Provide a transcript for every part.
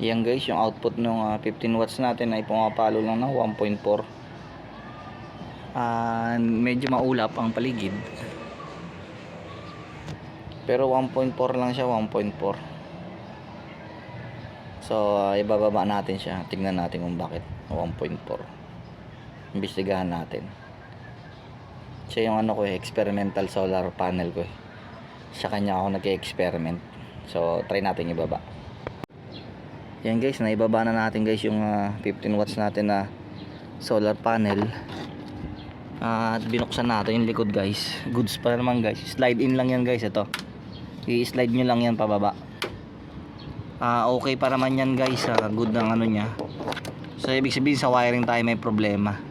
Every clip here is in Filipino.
Yan guys, yung output ng ah, 15 watts natin ay pumapalo lang ng 1.4. Ah, medyo maulap ang paligid. Pero 1.4 lang siya, 1.4. So, ah, ibababa natin siya. Tingnan natin kung bakit 1.4. Imbestigahan natin. Siya yung ano ko eh, experimental solar panel ko eh. Sa kanya ako nag-experiment. So, try natin ibaba. Yan guys, naibaba na natin guys yung ah, 15 watts natin na solar panel. Ah, At binuksan natin yung likod guys. Goods pa naman guys. Slide in lang yan guys ito. I-slide nyo lang yan pababa. Ah, okay pa naman yan guys. Ah, good ang ano niya. So ibig sabihin sa wiring tayo may problema.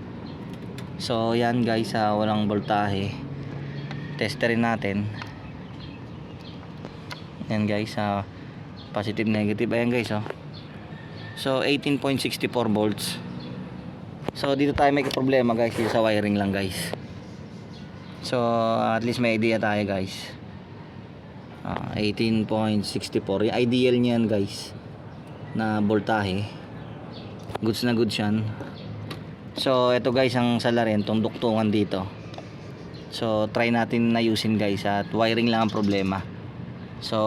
So yan guys, ah, walang voltahe. Testerin natin. Yan guys, ah, positive negative. Ayan guys, oh. So 18.64 volts. So dito tayo may problema guys, dito sa wiring lang guys. So at least may idea tayo guys. Ah, 18.64. Yung ideal niyan guys na voltahe. Goods na goods yan. So ito guys ang salarin tong duktungan dito. So try natin na ayusin guys at wiring lang ang problema. So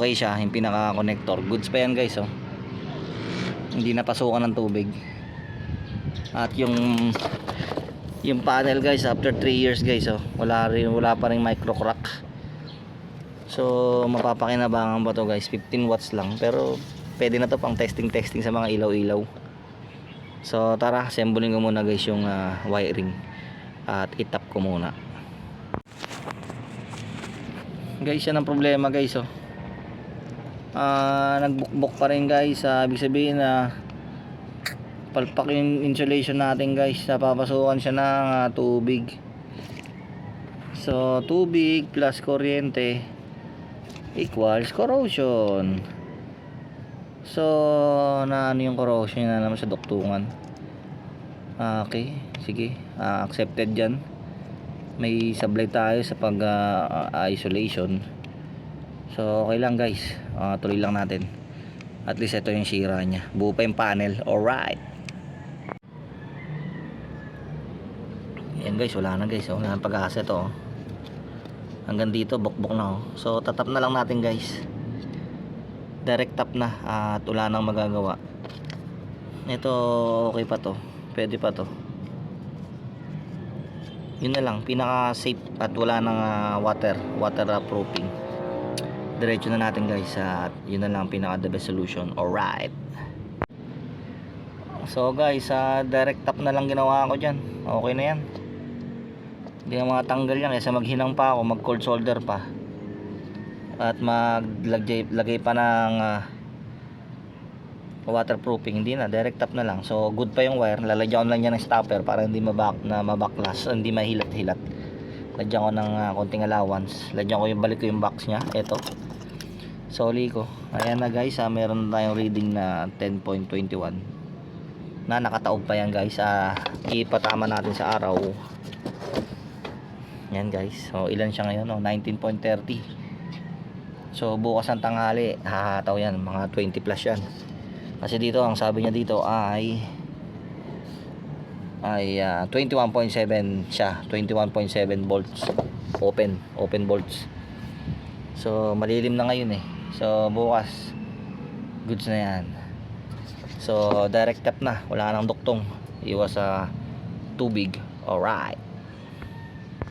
okay siya yung pinaka connector. Goods pa yan guys oh. Hindi napasukan ng tubig. At yung yung panel guys after 3 years guys oh, wala rin wala pa ring micro crack. So mapapakinabangan ba to guys 15 watts lang pero pwede na to pang testing testing sa mga ilaw-ilaw. So tara assemblein ko muna guys yung ah, wiring at itap ko muna. Guys yan ang problema guys oh. Ah nagbukbok pa rin guys. Ah, ibig sabihin na palpak yung insulation natin guys. Napapasukan siya ng ah, tubig. So tubig plus kuryente equals corrosion. So na ano yung corrosion na naman sa duktungan Ah, okay. Sige. Ah, accepted dyan. May sablay tayo sa pag ah, ah, isolation so okay lang guys Ah, tuloy lang natin at least ito yung sira niya buo pa yung panel alright Yan guys, wala na guys. Oh. Wala nang pag-asa to. oh. Hanggang dito, bukbok na. Oh. So, tatap na lang natin guys. Direct tap na. At wala nang magagawa. Ito, okay pa to. Pwede pa to. Yun na lang. Pinaka safe at wala nang ah, water. Water ah, proofing. Diretso na natin guys. At yun na lang pinaka the best solution. Alright. So guys, ah, direct tap na lang ginawa ko dyan. Okay na yan. Hindi na mga tanggal yan kaysa maghinang pa ako, mag cold solder pa. At maglagay lagay pa ng ah, waterproofing, hindi na, direct tap na lang. So good pa yung wire, lalagyan lang yan ng stopper para hindi mabak na mabaklas, hindi mahilat-hilat. Lagyan ko ng ah, konting allowance. Lagyan ko yung balik ko yung box niya, ito. Soli ko. Ayan na guys, ah, meron tayong reading na 10.21 na nakataob pa yan guys ah, ipatama natin sa araw. Yan guys. So ilan siya ngayon oh, 19.30 so bukas ang tanghali. Hahataw yan mga 20 plus yan. Kasi dito ang sabi niya dito ay ay ah, 21.7 siya. 21.7 volts. Open. Open volts. So malilim na ngayon eh so bukas goods na yan So, direct tap na. Wala nang duktong. Iwas sa tubig. Alright.